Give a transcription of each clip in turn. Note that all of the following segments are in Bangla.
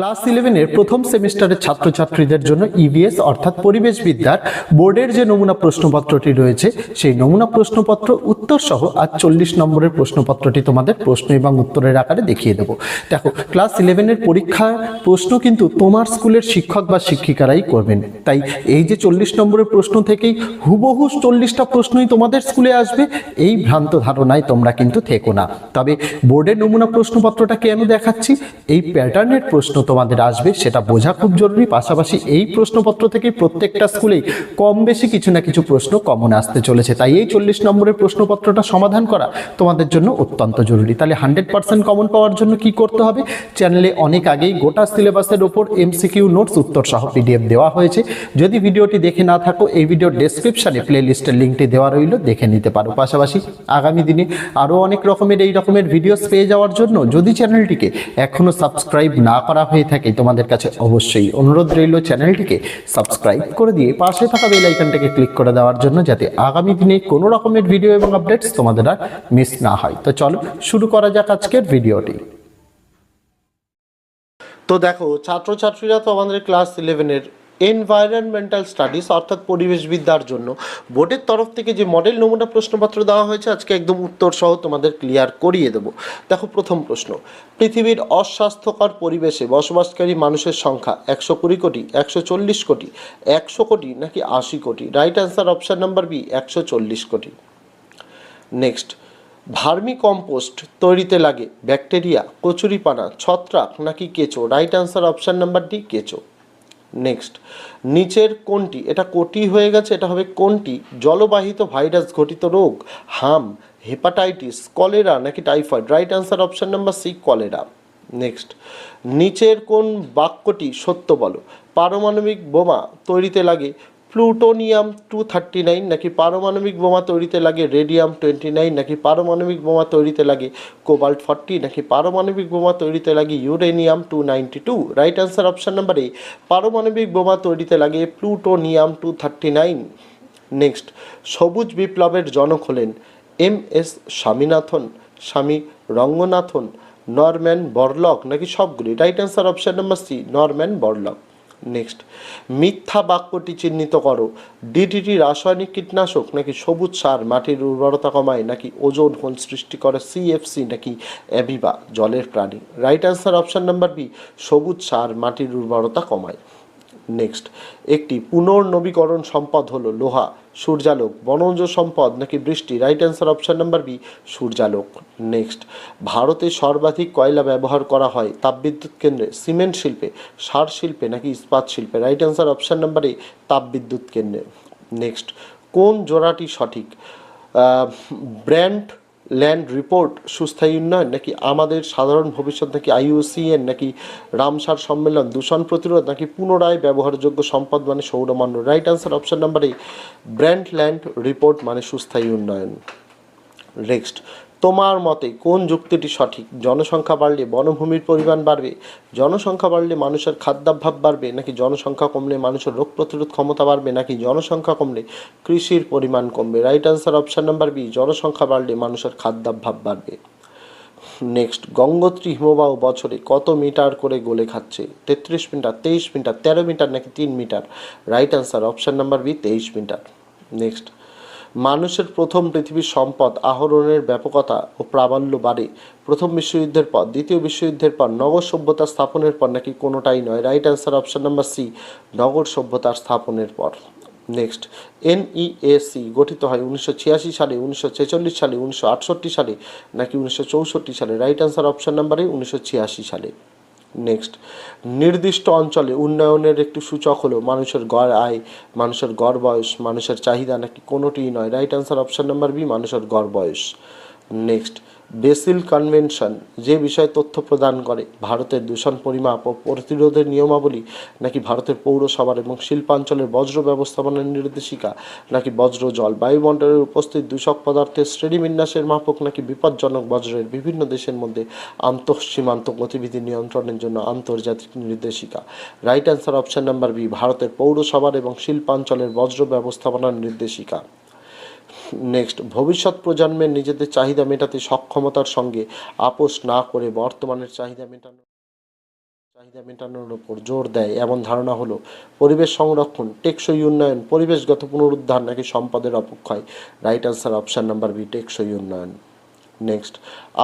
ক্লাস ইলেভেনের প্রথম সেমিস্টারের ছাত্রছাত্রীদের জন্য ইভিএস অর্থাৎ পরিবেশ বিদ্যার বোর্ডের যে নমুনা প্রশ্নপত্রটি রয়েছে, সেই নমুনা প্রশ্নপত্র উত্তর সহ আজ চল্লিশ নম্বরের প্রশ্নপত্রটি তোমাদের প্রশ্ন এবং উত্তরের আকারে দেখিয়ে দেবো। দেখো, ক্লাস ইলেভেনের পরীক্ষার প্রশ্ন কিন্তু তোমার স্কুলের শিক্ষক বা শিক্ষিকারাই করবেন। তাই এই যে চল্লিশ নম্বরের প্রশ্ন থেকেই হুবহু চল্লিশটা প্রশ্নই তোমাদের স্কুলে আসবে, এই ভ্রান্ত ধারণায় তোমরা কিন্তু থেকো না। তবে বোর্ডের নমুনা প্রশ্নপত্রটা কেন দেখাচ্ছি? এই প্যাটার্নের প্রশ্ন তোমাদের আসবে সেটা বোঝা খুব জরুরি। পাশাপাশি এই প্রশ্নপত্র থেকে প্রত্যেকটা স্কুলেই কম বেশি কিছু না কিছু প্রশ্ন কমন আসতে চলেছে। তাই এই চল্লিশ নম্বরের প্রশ্নপত্রটা সমাধান করা তোমাদের জন্য অত্যন্ত জরুরি। তাহলে হান্ড্রেড পার্সেন্ট কমন পাওয়ার জন্য কি করতে হবে? চ্যানেলে অনেক আগেই গোটা সিলেবাসের ওপর এমসিকিউ নোটস উত্তর সহ পিডিএফ দেওয়া হয়েছে। যদি ভিডিওটি দেখে না থাকো, এই ভিডিওর ডেসক্রিপশানে প্লে লিস্টের লিঙ্কটি দেওয়া রইল, দেখে নিতে পারো। পাশাপাশি আগামী দিনে আরও অনেক রকমের এই রকমের ভিডিওস পেয়ে যাওয়ার জন্য যদি চ্যানেলটিকে এখনও সাবস্ক্রাইব না করা হয়ে থাকে তোমাদের কাছে অবশ্যই অনুরোধ রইল চ্যানেলটিকে সাবস্ক্রাইব করে দিয়ে পাশে থাকা বেল আইকনটাকে ক্লিক করে দেওয়ার জন্য যাতে আগামী দিনে কোনো রকমের ভিডিও এবং আপডেটস তোমাদের আর মিস না হয়। তো চলো শুরু করা যাক আজকের ভিডিওটি। তো দেখো, ছাত্রছাত্রীরা তো আমাদের ক্লাস ইলেভেনের এনভায়রনমেন্টাল স্টাডিজ অর্থাৎ পরিবেশবিদ্যার জন্য। বোর্ডের তরফ থেকে যে মডেল নমুনা প্রশ্নপত্র দেওয়া হয়েছে, আজকে একদম উত্তর সহ তোমাদের ক্লিয়ার করিয়ে দেবো। দেখো প্রথম প্রশ্ন, পৃথিবীর অস্বাস্থ্যকর পরিবেশে বসবাসকারী মানুষের সংখ্যা একশো কুড়ি কোটি, একশো চল্লিশ কোটি, একশো কোটি নাকি আশি কোটি? Right answer option number B একশো চল্লিশ কোটি। নেক্সট ভার্মি কম্পোস্ট তৈরিতে লাগে ব্যাকটেরিয়া, কচুরিপানা, ছত্রাক নাকি কেঁচো? Right answer option number D কেঁচো। নেক্সট নিচের কোনটি? এটা কোটি হয়ে গেছে, এটা হবে কোনটি? জলবাহিত ভাইরাস ঘটিত রোগ, হাম, হেপাটাইটিস, কলেরা নাকি typhoid? Right answer option number C cholera. Next নিচের কোন বাক্যটি সত্য বলো? পারমাণবিক বোমা তৈরিতে লাগে প্লুটোনিয়াম টু থার্টি নাইন নাকি পারমাণবিক বোমা তৈরিতে লাগে রেডিয়াম টোয়েন্টি নাইন নাকি পারমাণবিক বোমা তৈরিতে লাগে কোবাল্ট ফর্টি নাকি পারমাণবিক বোমা তৈরিতে লাগে uranium two ninety two? Right answer option number A পারমাণবিক বোমা তৈরিতে লাগে plutonium two thirty nine. Next সবুজ বিপ্লবের জনক হলেন এম এস স্বামীনাথন, স্বামী রঙ্গনাথন, নরম্যান বরলক নাকি সবগুলি? Right answer option number C Norman Borlaug next মিথ্যা বাক্যটি চিহ্নিত করো। ডিডিটি রাসায়নিক কীটনাশক নাকি সবুজ সার, মাটির উর্বরতা কমায়, নাকি ওজন হোল সৃষ্টি করে সিএফসি নাকি অ্যাবিবা জলের প্রাণী? Right answer option number B সবুজ সার, মাটির উর্বরতা কমায়। নেক্সট একটি পুনর্নবীকরণ সম্পদ হলো লোহা, সূর্যালোক, বনজ সম্পদ নাকি বৃষ্টি? Right answer option number B সূর্যালোক। Next ভারতে সর্বাধিক কয়লা ব্যবহার করা হয়? তাপবিদ্যুৎ কেন্দ্রে, সিমেন্ট শিল্পে, সার শিল্পে নাকি ইস্পাত শিল্পে? Right answer option number A তাপবিদ্যুৎ কেন্দ্রে। নেক্সট কোন জোড়াটি সঠিক? ব্র্যান্ড ল্যান্ড রিপোর্ট, সুস্থায়ী উন্নয়ন, নাকি আমাদের সাধারণ ভবিষ্যৎ, নাকি আইইউসিএন নাকি রামসার সম্মেলন, দূষণ প্রতিরোধ, নাকি পুনরায় ব্যবহারযোগ্য সম্পদ মানে সৌরমান্য right answer option number A Brundtland report মানে সুস্থায়ী উন্নয়ন। নেক্সট তোমার মতে কোন যুক্তিটি সঠিক? জনসংখ্যা বাড়লে বনভূমির পরিমাণ বাড়বে? জনসংখ্যা বাড়লে মানুষের খাদ্যাভাব বাড়বে? নাকি জনসংখ্যা কমলে মানুষের রোগ প্রতিরোধ ক্ষমতা বাড়বে? নাকি জনসংখ্যা কমলে কৃষির পরিমাণ কমবে? Right answer option number B জনসংখ্যা বাড়লে মানুষের খাদ্যাভাব বাড়বে। নেক্সট গঙ্গোত্রী হিমবাহ বছরে কত মিটার করে গলে খাচ্ছে? তেত্রিশ মিটার, তেইশ মিটার, তেরো মিটার নাকি তিন metre? Right answer option number B তেইশ মিটার। নেক্সট মানুষের প্রথম পৃথিবীর সম্পদ আহরণের ব্যাপকতা ও প্রাবল্য বাড়ে। প্রথম বিশ্বযুদ্ধের পর, দ্বিতীয় বিশ্বযুদ্ধের পর নগর সভ্যতা স্থাপনের পর নাকি কোনোটাই নয়। Right answer option number C নগর সভ্যতার স্থাপনের পর। নেক্সট এনইএসি গঠিত হয় উনিশশো ছিয়াশি সালে, উনিশশো ছেচল্লিশ সালে, উনিশশো আটষট্টি সালে নাকি উনিশশো চৌষট্টি সালে? রাইট অ্যান্সার অপশন নাম্বারে উনিশশো ছিয়াশি সালে। নেক্সট নির্দিষ্ট অঞ্চলে উন্নয়নের একটি সূচক হলো মানুষের গড় আয়, মানুষের গড় বয়স, মানুষের চাহিদা নাকি কোনোটিই নয়। Right answer option number B মানুষের গড় বয়স। নেক্সট বেসিল কনভেনশন যে বিষয়ে তথ্য প্রদান করে, ভারতের দূষণ পরিমাপ ও প্রতিরোধের নিয়মাবলী নাকি ভারতের পৌরসভার এবং শিল্পাঞ্চলের বজ্র ব্যবস্থাপনার নির্দেশিকা, নাকি বজ্র জল বায়ুমণ্ডলের উপস্থিত দূষক পদার্থের শ্রেণীবিন্যাসের মাপক, নাকি বিপজ্জনক বজ্রের বিভিন্ন দেশের মধ্যে আন্তঃসীমান্ত গতিবিধি নিয়ন্ত্রণের জন্য আন্তর্জাতিক নির্দেশিকা? Right answer option number B ভারতের পৌরসভার এবং শিল্পাঞ্চলের বজ্র ব্যবস্থাপনার নির্দেশিকা। নেক্সট ভবিষ্যৎ প্রজন্মের নিজেদের চাহিদা মেটাতে সক্ষমতার সঙ্গে আপোষ না করে বর্তমানের চাহিদা মেটানো চাহিদা মেটানোর উপর জোর দেয়। এমন ধারণা হলো, পরিবেশ সংরক্ষণ, টেকসই উন্নয়ন, পরিবেশগত পুনরুদ্ধার নাকি সম্পদের অপক্ষয়? Right answer option number B টেকসই উন্নয়ন। নেক্সট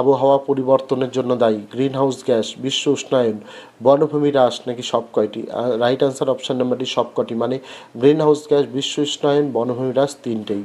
আবহাওয়া পরিবর্তনের জন্য দায়ী গ্রিন হাউস গ্যাস বিশ্ব উষ্ণায়ন, বনভূমি হ্রাস নাকি সব কয়টি রাইট আনসার অপশান নাম্বারটি সব কয়টি মানে গ্রিন হাউস গ্যাস বিশ্ব উষ্ণায়ন, বনভূমি হ্রাস তিনটেই।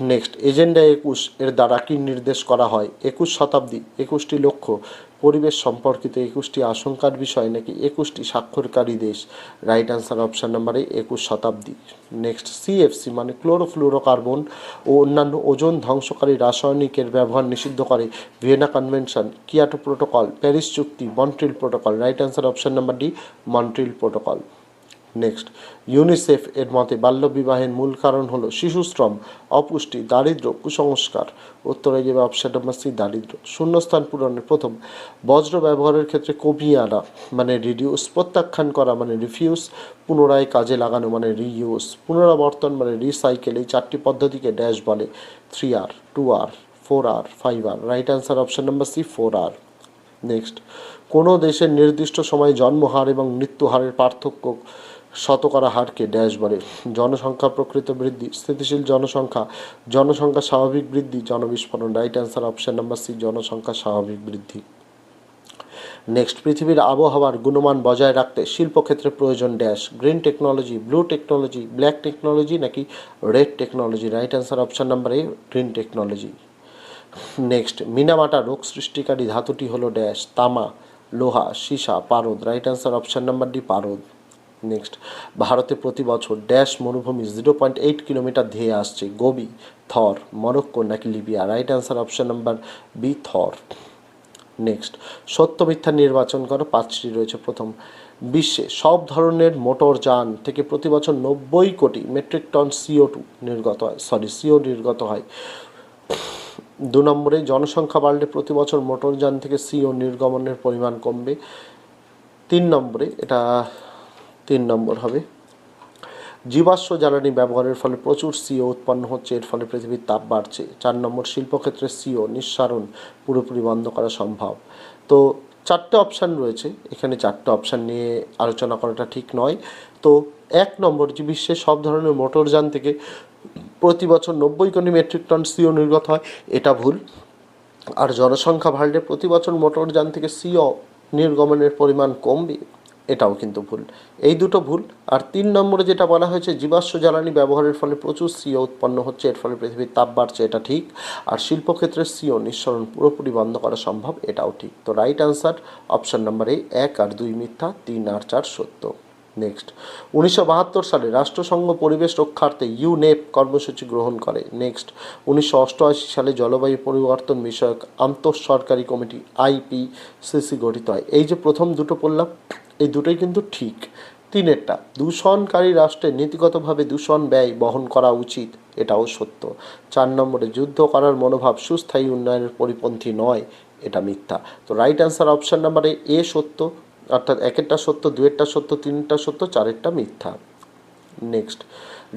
নেক্সট এজেন্ডা একুশ এর দ্বারা কি নির্দেশ করা হয়? একুশ শতাব্দী, একুশটি লক্ষ্য, পরিবেশ সম্পর্কিত একুশটি আশঙ্কার বিষয় নাকি একুশটি স্বাক্ষরকারী দেশ? রাইট আনসার অপশন নাম্বারে একুশ শতাব্দী। নেক্সট সিএফসি মানে ক্লোরোফ্লুরোকার্বন ও অন্যান্য ওজন ধ্বংসকারী রাসায়নিকের ব্যবহার নিষিদ্ধ করে। Vienna convention Kyoto protocol Paris চুক্তি Montreal protocol right answer option number D Montreal protocol next UNICEF এর মতে বাল্যবিবাহের মূল কারণ হলো শিশুশ্রম অপুষ্টি দারিদ্র্য কুসংস্কার। উত্তরে যাবে অপশন নাম্বার সি দারিদ্র্য শূন্যস্থান পূরণের প্রথম, বজ্র ব্যবহারের ক্ষেত্রে কমিয়ে আনা মানে রিডিউস প্রত্যাখ্যান করা মানে রিফিউজ পুনরায় কাজে লাগানো মানে রিইউজ পুনরাবর্তন মানে রিসাইকেল এই চারটি পদ্ধতিকে ড্যাশ বলে। Three R two R four R five R right answer option number C four R next কোনো দেশের নির্দিষ্ট সময়ে জন্মহার এবং মৃত্যুহারের পার্থক্য শতকরা হারকে ড্যাশ বলে জনসংখ্যা প্রকৃত বৃদ্ধি, স্থিতিশীল জনসংখ্যা জনসংখ্যা স্বাভাবিক বৃদ্ধি, জনবিস্ফোরণ right answer option number C জনসংখ্যা স্বাভাবিক বৃদ্ধি। নেক্সট পৃথিবীর আবহাওয়ার গুণমান বজায় রাখতে শিল্পক্ষেত্রে প্রয়োজন dash. Green technology blue technology black technology নাকি red technology right answer option number A green technology next Minamata রোগ সৃষ্টিকারী ধাতুটি হলো ড্যাশ। তামা, লোহা, সীসা, পারদ। Right answer option number D পারদ। নেক্সট। ভারতে প্রতি বছর ড্যাশ মরুভূমি জিরো পয়েন্ট এইট কিলোমিটার ধেয়ে আসছে। গোবি থর, মরক্কো নাকি Libya? Right answer option number B Thar. Next, সত্য মিথ্যা নির্বাচন করো, পাঁচটি রয়েছে। প্রথম, বিশ্বে সব ধরনের মোটর যান থেকে প্রতি বছর নব্বই কোটি মেট্রিক টন সিও টু নির্গত হয়। সরি সিও নির্গত হয়। দু নম্বরে, জনসংখ্যা বাড়লে প্রতি বছর মোটরযান থেকে সিও নির্গমনের পরিমাণ কমবে। তিন নম্বরে, এটা তিন নম্বর হবে। জীবাশ্ম জ্বালানি ব্যবহারের ফলে প্রচুর সিও উৎপন্ন হচ্ছে, এর ফলে পৃথিবীর তাপ বাড়ছে। চার নম্বর, শিল্পক্ষেত্রে সিও নিঃসারণ পুরোপুরি বন্ধ করা সম্ভব। তো চারটে অপশান রয়েছে, এখানে চারটে অপশান নিয়ে আলোচনা করাটা ঠিক নয়। তো এক নম্বর, যে বিশ্বের সব ধরনের মোটরযান থেকে প্রতি বছর নব্বই কোটি মেট্রিক টন সিও নির্গত হয়, এটা ভুল। আর জনসংখ্যা বাড়লে প্রতি বছর মোটরযান থেকে সিও নির্গমনের পরিমাণ কমবে। এটাও কিন্তু ভুল। এই দুটো ভুল, আর তিন নম্বরে যেটা বলা হয়েছে, জীবাশ্ম জ্বালানি ব্যবহারের ফলে প্রচুর সিও উৎপন্ন হচ্ছে, এর ফলে পৃথিবীর তাপ বাড়ছে, এটা ঠিক। আর শিল্পক্ষেত্রে সিও নিঃসরণ পুরোপুরি বন্ধ করা সম্ভব, এটাও ঠিক। তো রাইট আনসার অপশন নাম্বার এই এক আর দুই মিথ্যা, তিন আর চার সত্য। নেক্সট। উনিশশো বাহাত্তর সালে রাষ্ট্রসংঘ পরিবেশ রক্ষার্থে ইউনেপ কর্মসূচি গ্রহণ করে। নেক্সট। উনিশশো অষ্টআশি সালে জলবায়ু পরিবর্তন বিষয়ক আন্তঃসরকারি কমিটি, আইপিসিসি গঠিত হয়। এই যে প্রথম দুটো পড়লাম এই দুটোই কিন্তু ঠিক। তিনেরটা, দূষণকারী রাষ্ট্রের নীতিগতভাবে দূষণ ব্যয় বহন করা উচিত, এটাও সত্য। চার নম্বরে, যুদ্ধ করার মনোভাব সুস্থায়ী উন্নয়নের পরিপন্থী নয়, এটা মিথ্যা। তো রাইট অ্যান্সার অপশান নাম্বারে এ সত্য, অর্থাৎ একেরটা সত্য, দুয়েরটা সত্য, তিনটা সত্য, চারেরটা মিথ্যা। নেক্সট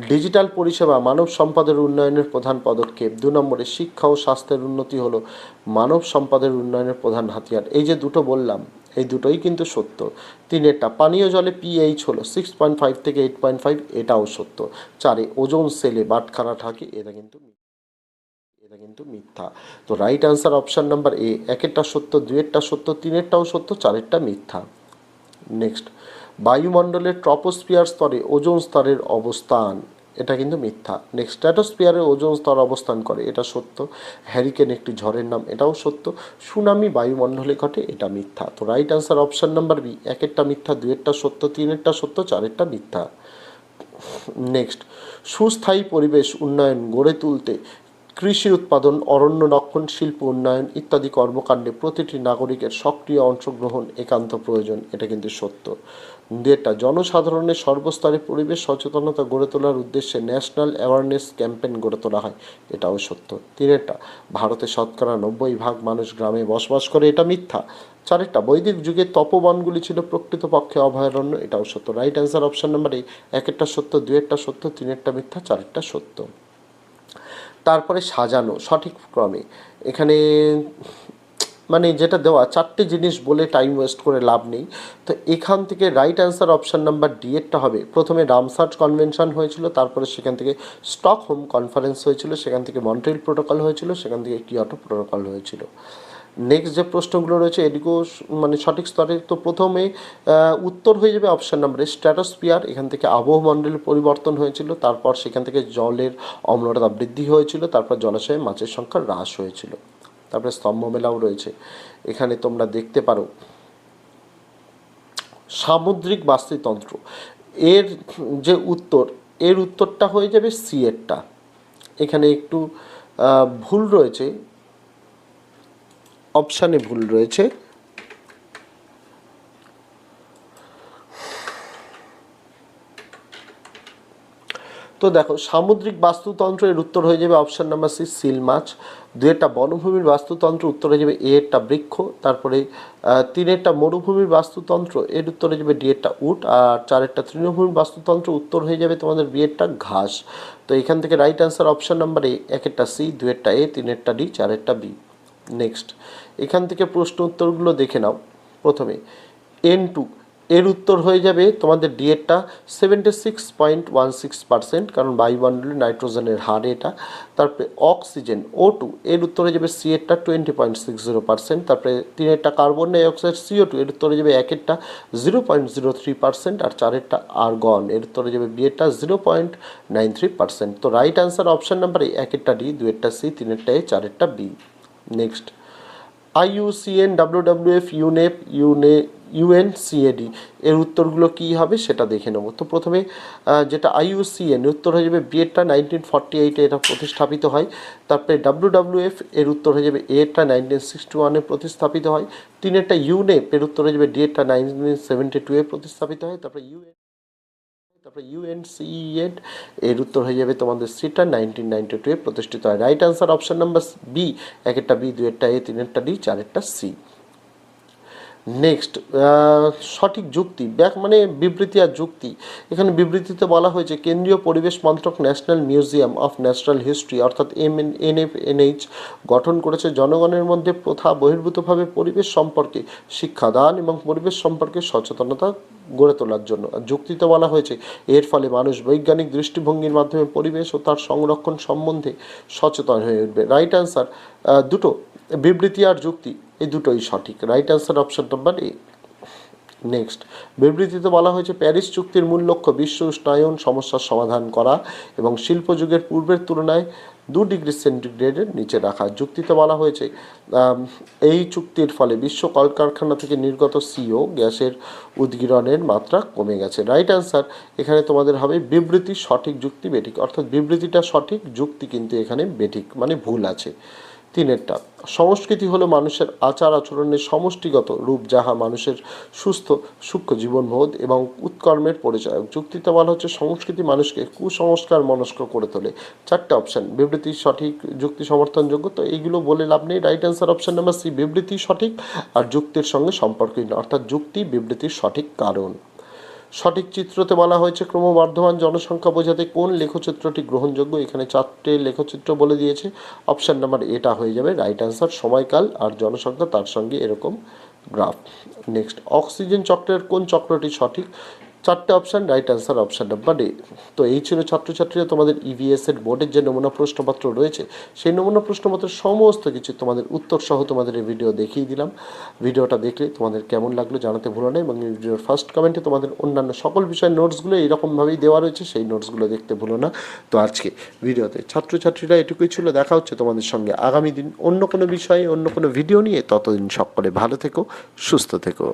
ডিজিটাল পরিষেবা মানব সম্পদের উন্নয়নের প্রধান পদক্ষেপ। দু নম্বরে, শিক্ষা ও স্বাস্থ্যের উন্নতি হলো মানব সম্পদের উন্নয়নের প্রধান হাতিয়ার। এই যে দুটো বললাম এই দুটোই কিন্তু সত্য। তিনেরটা পানীয় জলে পিএইচ হলো সিক্স পয়েন্ট ফাইভ থেকে এইট পয়েন্ট ফাইভ এটাও সত্য। চারে ওজন সেলে বাটখারা থাকে, এটা কিন্তু এটা কিন্তু মিথ্যা। তো right answer option number A একেরটা সত্য, দুয়েরটা সত্য, তিনেরটাও সত্য, চারেরটা মিথ্যা। নেক্সট বায়ুমণ্ডলের ট্রপোস্ফিয়ার স্তরে ওজোন স্তরের অবস্থান। এটা কিন্তু মিথ্যা। নেক্সট স্ট্র্যাটোস্ফিয়ারে ওজোন স্তর অবস্থান করে, এটা সত্য। হ্যারিকেন একটি ঝড়ের নাম, এটাও সত্য। সুনামি বায়ুমণ্ডলে ঘটে, এটা মিথ্যা। তো right answer option number B একেরটা মিথ্যা দুয়েরটা সত্য, তিনেরটা সত্য, চারেরটা মিথ্যা। নেক্সট সুস্থায়ী পরিবেশ উন্নয়ন গড়ে তুলতে কৃষি উৎপাদন, অরণ্য রক্ষণ, শিল্প উন্নয়ন ইত্যাদি কর্মকাণ্ডে প্রতিটি নাগরিকের সক্রিয় অংশগ্রহণ একান্ত প্রয়োজন, এটা কিন্তু সত্য। দুয়েরটা জনসাধারণের সর্বস্তরে পরিবেশ সচেতনতা গড়ে তোলার উদ্দেশ্যে ন্যাশনাল অ্যাওয়ারনেস ক্যাম্পেইন গড়ে তোলা হয়, এটাও সত্য। তিনেরটা ভারতে শতকরা নব্বই ভাগ মানুষ গ্রামে বসবাস করে, এটা মিথ্যা। চারেরটা, বৈদিক যুগে তপবনগুলি ছিল প্রকৃতপক্ষে অভয়ারণ্য, এটাও সত্য। রাইট অ্যান্সার অপশন নাম্বার এক একটা সত্য, দুয়েরটা সত্য, তিনেরটা মিথ্যা, চারেরটা সত্য। তারপরে সাজানো, সঠিক ক্রমে। এখানে মানে যেটা দেওয়া, চারটে জিনিস বলে টাইম ওয়েস্ট করে লাভ নেই। তো এখান থেকে right answer option number D এরটা হবে। প্রথমে রামসার্চ কনভেনশন হয়েছিল, তারপরে সেখান থেকে স্টক হোম কনফারেন্স হয়েছিল, সেখান থেকে মন্ট্রিল প্রোটোকল হয়েছিল, সেখান থেকে কিয়টো প্রোটোকল হয়েছিল। নেক্সট যে প্রশ্নগুলো রয়েছে, এদিকেও মানে সঠিক স্তরে তো প্রথমে উত্তর হয়ে যাবে অপশান নাম্বারে স্ট্র্যাটোস্ফিয়ার এখান থেকে আবহমণ্ডলের পরিবর্তন হয়েছিল, তারপর সেখান থেকে জলের অম্লতা বৃদ্ধি হয়েছিল, তারপর জলাশয়ে মাছের সংখ্যা হ্রাস হয়েছিল। তারপরে স্তম্ভ মেলাও রয়েছে। এখানে তোমরা দেখতে পারো, সামুদ্রিক বাস্তুতন্ত্র। এর যে উত্তর, এর উত্তরটা হয়ে যাবে সি এরটা এখানে একটু ভুল রয়েছে। অপশানে ভুল রয়েছে। তো দেখো, সামুদ্রিক বাস্তুতন্ত্র এর উত্তর হয়ে যাবে অপশান নাম্বার সি, সিল মাছ। দুয়েরটা বনভূমির বাস্তুতন্ত্র, উত্তর হয়ে যাবে এ এরটা বৃক্ষ। তারপরে তিনেরটা মরুভূমির বাস্তুতন্ত্র, এর উত্তর হয়ে যাবে ডি এরটা উট। আর চারেরটা তৃণভূমির বাস্তুতন্ত্র, উত্তর হয়ে যাবে তোমাদের বি এরটা ঘাস। তো এখান থেকে right answer option number A একেরটা C দুয়েরটা এ, তিনেরটা ডি, চারেরটা বি। নেক্সট এখান থেকে প্রশ্ন উত্তরগুলো দেখে নাও প্রথমে এন টু এর উত্তর হয়ে যাবে তোমাদের ডিএরটা seventy six point one six percent কারণ বায়ুমণ্ডলে নাইট্রোজেনের হার এটা তারপরে অক্সিজেন ও টু এর উত্তর হয়ে যাবে C এরটা twenty point six zero percent তারপরে তিনেরটা কার্বন ডাইঅক্সাইড সিও টু এর উত্তর হয়ে যাবে একেরটা zero point zero three percent আর চারেরটা আর্গন এর উত্তর হয়ে যাবে বিয়েরটা zero point nine three percent তো রাইট অ্যান্সার অপশন নাম্বার একেরটা ডি দুয়েরটা সি তিনেরটা A চারেরটা B next IUCN WWF UNEP ইউনে UNCAD এর উত্তরগুলো কী হবে সেটা দেখে নেব। তো প্রথমে যেটা আইইউসিএন উত্তর হয়ে যাবে বিএডটা নাইনটিন ফর্টি এইটে এটা প্রতিস্থাপিত হয়। তারপরে ডাব্লিউডাব্লিউএফ এর উত্তর হয়ে যাবে এরটা নাইনটিন সিক্সটি ওয়ানে প্রতিস্থাপিত হয়। তিনেরটা ইউনেপ এর উত্তর হয়ে যাবে ডিএডটা নাইনটিন সেভেন্টি টুয়ে প্রতিস্থাপিত হয়। তারপরে ইউএন তারপরে ইউএনসিএড এর উত্তর হয়ে যাবে তোমাদের সিটা নাইনটিন নাইনটি টুয়ে প্রতিষ্ঠিত হয়। Right answer option number B একটা বি দুয়েরটা এ তিনেরটা ডি চারেরটা সি নেক্সট সঠিক যুক্তি, ব্যাক মানে বিবৃতি আর যুক্তি। এখানে বিবৃতিতে বলা হয়েছে, কেন্দ্রীয় পরিবেশ মন্ত্রক national museum of national history, অর্থাৎ এম এন এনএইচ গঠন করেছে জনগণের মধ্যে প্রথা বহির্ভূতভাবে পরিবেশ সম্পর্কে শিক্ষাদান এবং পরিবেশ সম্পর্কে সচেতনতা গড়ে তোলার জন্য। যুক্তিতে বলা হয়েছে, এর ফলে মানুষ বৈজ্ঞানিক দৃষ্টিভঙ্গির মাধ্যমে পরিবেশ ও তার সংরক্ষণ সম্বন্ধে সচেতন হয়ে উঠবে। রাইট অ্যান্সার দুটো। বিবৃতি আর যুক্তি, এই দুটোই সঠিক। Right answer option number A next বিবৃতিতে বলা হয়েছে, প্যারিস চুক্তির মূল লক্ষ্য বিশ্ব উষ্ণায়ন সমস্যার সমাধান করা এবং শিল্প যুগের পূর্বের তুলনায় দু ডিগ্রি সেন্টিগ্রেডের নিচে রাখা। যুক্তিতে বলা হয়েছে এই চুক্তির ফলে বিশ্ব কলকারখানা থেকে নির্গত সিও গ্যাসের উদ্গীরণের মাত্রা কমে গেছে। রাইট অ্যান্সার এখানে তোমাদের হবে বিবৃতি সঠিক, যুক্তি বেঠিক। অর্থাৎ বিবৃতিটা সঠিক, যুক্তি কিন্তু এখানে বেঠিক মানে ভুল আছে। তিনেরটা। সংস্কৃতি হলো মানুষের আচার আচরণের সমষ্টিগত রূপ, যাহা মানুষের সুস্থ, সূক্ষ্ম জীবনবোধ এবং উৎকর্মের পরিচয়। যুক্তিতে বলা হচ্ছে, সংস্কৃতি মানুষকে কুসংস্কার মনস্ক করে তোলে। চারটে অপশান বিবৃতি, সঠিক, যুক্তি, সমর্থনযোগ্য। তো এইগুলো বলে লাভ নেই। Right answer option number C বিবৃতি সঠিক আর যুক্তির সঙ্গে সম্পর্কহীন। অর্থাৎ যুক্তি, বিবৃতির সঠিক কারণ। সঠিক চিত্রতে বলা হয়েছে, ক্রমবর্ধমান জনসংখ্যা বোঝাতে কোন লেখচিত্রটি গ্রহণযোগ্য? এখানে চারটে লেখচিত্র বলে দিয়েছে। অপশান নাম্বার এটা হয়ে যাবে, রাইট অ্যান্সার সময়কাল আর জনসংখ্যা তার সঙ্গে এরকম গ্রাফ। নেক্সট, অক্সিজেন চক্রের কোন চক্রটি সঠিক? চারটে option right answer option number A তো এই ছিল ছাত্রছাত্রীরা তোমাদের ইভিএস এর বোর্ডের যে নমুনা প্রশ্নপত্র রয়েছে, সেই নমুনা প্রশ্নপত্রের সমস্ত কিছু তোমাদের উত্তর সহ তোমাদের এই ভিডিও দেখিয়ে দিলাম। ভিডিওটা দেখলে তোমাদের কেমন লাগল জানাতে ভুলো না এবং এই ভিডিওর ফার্স্ট কমেন্টে তোমাদের অন্যান্য সকল বিষয়ের নোটসগুলো এইরকমভাবেই দেওয়া রয়েছে, সেই নোটসগুলো দেখতে ভুলো না। তো আজকে ভিডিওতে ছাত্রছাত্রীরা এটুকুই ছিল, দেখা হচ্ছে তোমাদের সঙ্গে আগামী দিন অন্য কোনো বিষয়ে, অন্য কোনো ভিডিও নিয়ে। ততদিন সকলে ভালো থেকো, সুস্থ থেকো।